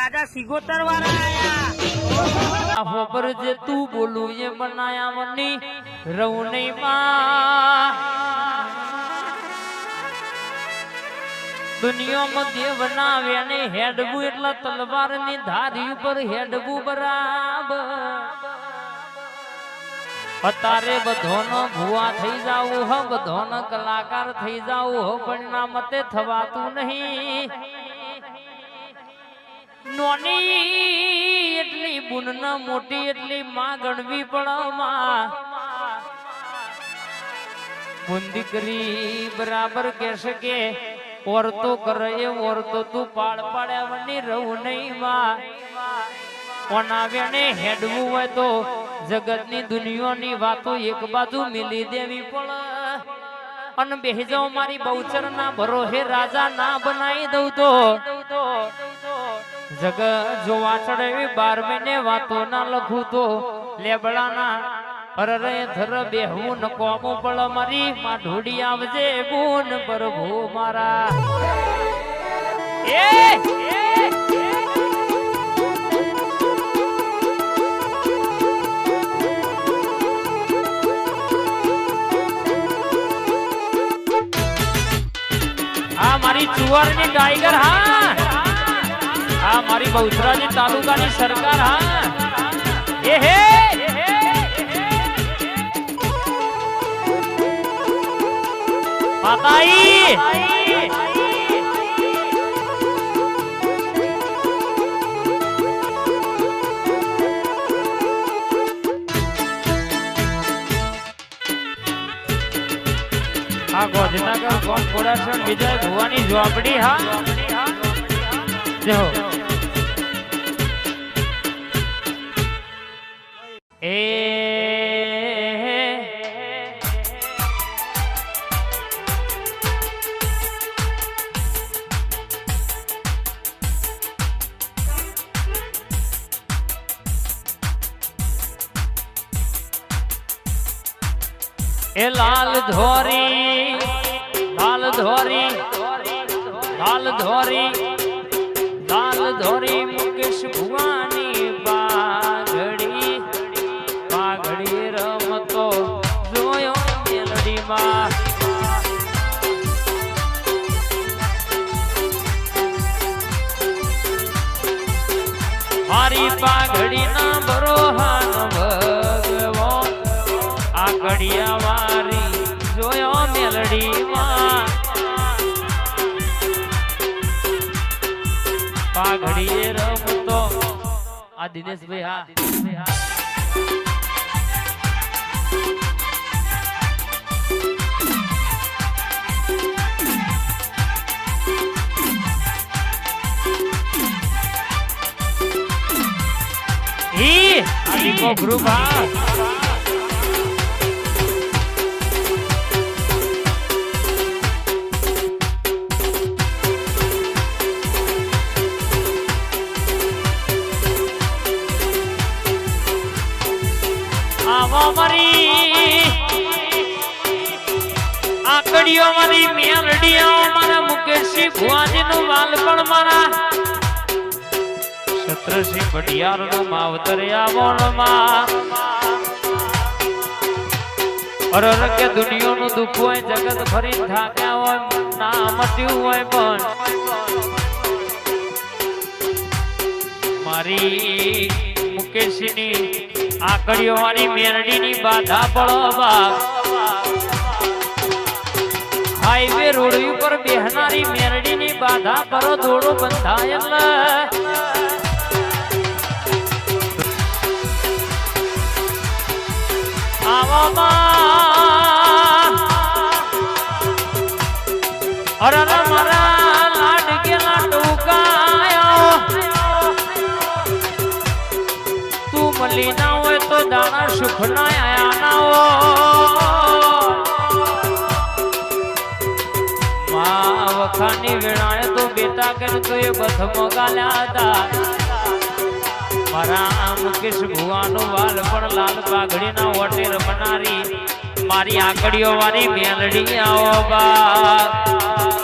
રાજા સિગોતર વાળા આયા આ ખબર જે તું બોલું એ બનાયા મની રહું નહીં માં દુનિયામાં દેવ બનાવ્યા ને હેડવું એટલા તલવારની ધારી ઉપર હેડવું બરાબર અત્યારે બધોનો ભુવા થઈ જાવું હ બધોનો કલાકાર થઈ જાવું હ પણ ના મતે થવાતું નહીં નોની એટલી બુન મોટી એટલી માં ગણવી પણ બુન દીકરી બરાબર કહેશે કે ઓરતો કરે એ ઓરતો તું પાળ પાડ્યાની રહું નહીં માં ઓનાવ્યાને હેડવું હોય તો જગતની દુનિયાની વાતો એક બાજુ મિલી દેવી પણ અને બેહી મારી બહુચર ના ભરોહે રાજા ના બનાવી દઉં તો. જગ જોવા ચડે બાર મહિને વાતો ના લખું તો લેબડાના અરરે ધર બેહવું ન કોમું પળ મારી માં ઢોડી આવજે ગુણ પ્રભુ મારા. એ! આ મારી ચુવારની ટાઈગર, હા! આ મારી બહુચરાજી તાલુકાની સરકાર, હા. એ હે. માતાઈ. આ ગોધનગર કોર્પોરેશન વિજય ભુવાની ઝોપડી, હા. જય એ લાલ ધોરી લાલ ધોરી લાલ ધોરી લાલ ધોરી મુકેશ ભુવાની પાઘડી પાઘડી રમતો જોયો મેલડીમાં. મારી પાઘડી ઘડિયા વારી જોયો મેલડીમાં પાઘડીએ રમતો. આ દિનેશભાઈ હા. દિનેશભાઈ હા ઈ આદિકો મારી આકડીઓ મારી મેલડીઓ મારા મુકેશજી ભુવાજી નું બાલપણ મારા. છત્રસિંહ ભટિયારનું માવતર આવણ અરર કે દુનિયાનું દુઃખ હોય, જગત ફરી થાક્યા હોય ના મટ્યું હોય પણ. મારી મુકેશની આકડીઓ મારી મેરડીની બાધા પડવા હાઈવે રોડ ઉપર બેહનારી મેરડીની બાધા કરો દોડો બંધાય આવામાં માં વખાની વેણાએ તો બેટા કે તો એ બથ હતા. મારા મુકેશ ભુવાનો વાલ પણ લાલ પાઘડીના ઓટે રમનારી મારી આંગળીઓ વાળી મેલડી આવો બા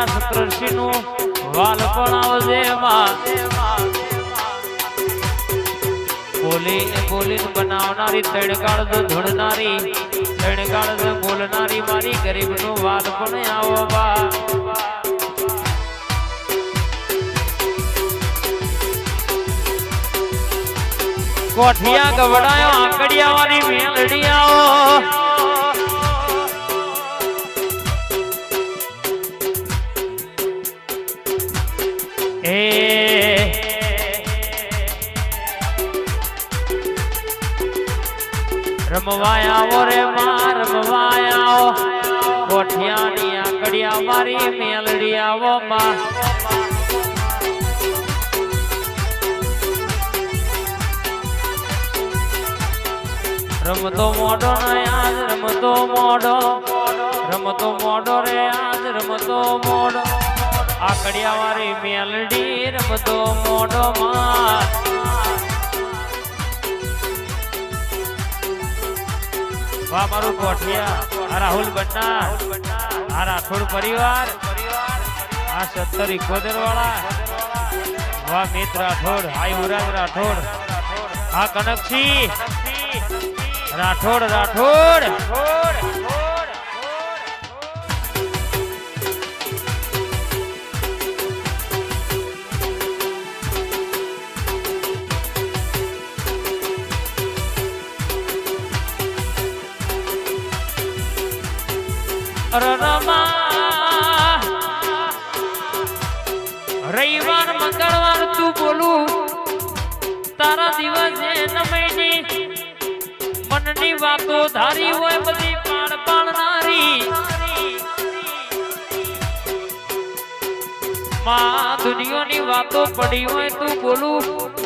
મારા શત્રુષિ નું વાલ પણ આવજે બોલી બોલીને બનાવનારી તડકાળ ધૂળનારી તડકાળ બોલનારી મારી ગરીબનું વાલ પણ આવો બા કોઠિયા ગવડાયો આંકડિયા વાળી મેલડિયાઓ એ. રમવાયાઓ રે માં, રમવાયાઓ. કોઠિયાની આકડિયા મારી, મેલડિયાઓ માં. રમતો મોડો ને આજ રમતો મોડો રમતો મોડો રે આજ રમતો મોડો આકડિયા વાળી મેલડી રમતો મોડો માં વાહ, મારું કોઠિયા. આ રાહુલ બન્ના આ રાઠોડ પરિવાર. આ સત્તર ઇકોતેર વાળા. વાહ મિત્ર રાઠોડ. આ યુવરાજ રાઠોડ. આ કનકસિંહ. રાઠોડ રાઠોડ. રવિવાર, મંગળવાર તું બોલું, તારા દિવસે નમૈની મનની વાતો ધારી હોય બધી પાણ પાળનારી. માં દુનિયાની વાતો પડી હોય તું બોલું,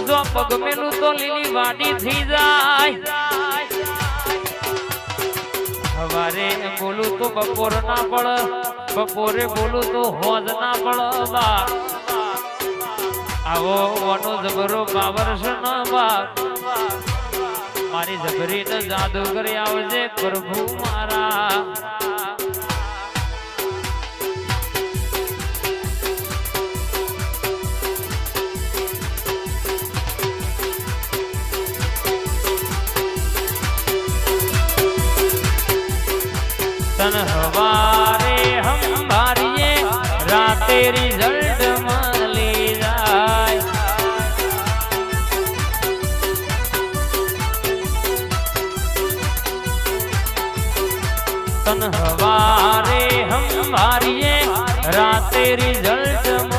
જો પગમેલું તો લીલી વાડી થઈ જાય. સવારે બોલું તો બપોર ના પડ બપોરે બોલું તો હોજ ના પડ બા આવો વાનો જબરો પાવર છે ન બા મારી જબરી તો જાદુ આવજે પ્રભુ મારા. તન હમ ભારીએ રાતે રિઝલ્ટ મળી જાય તન હવારે હંભારીએ રાતે રિઝલ્ટ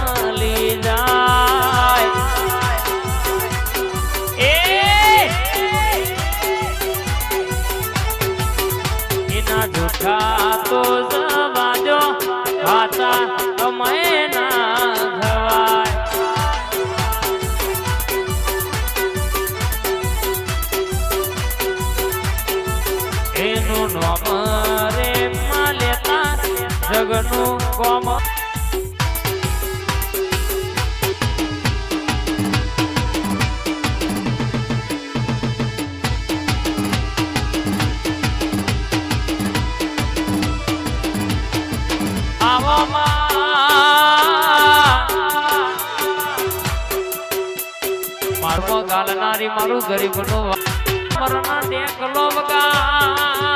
એના જૂઠા તો જવાજો ખાતા અમે એનું નામ રે માં લેતા જગનું કોમ મારું ગરીબનું મરણ ટેકલો વગા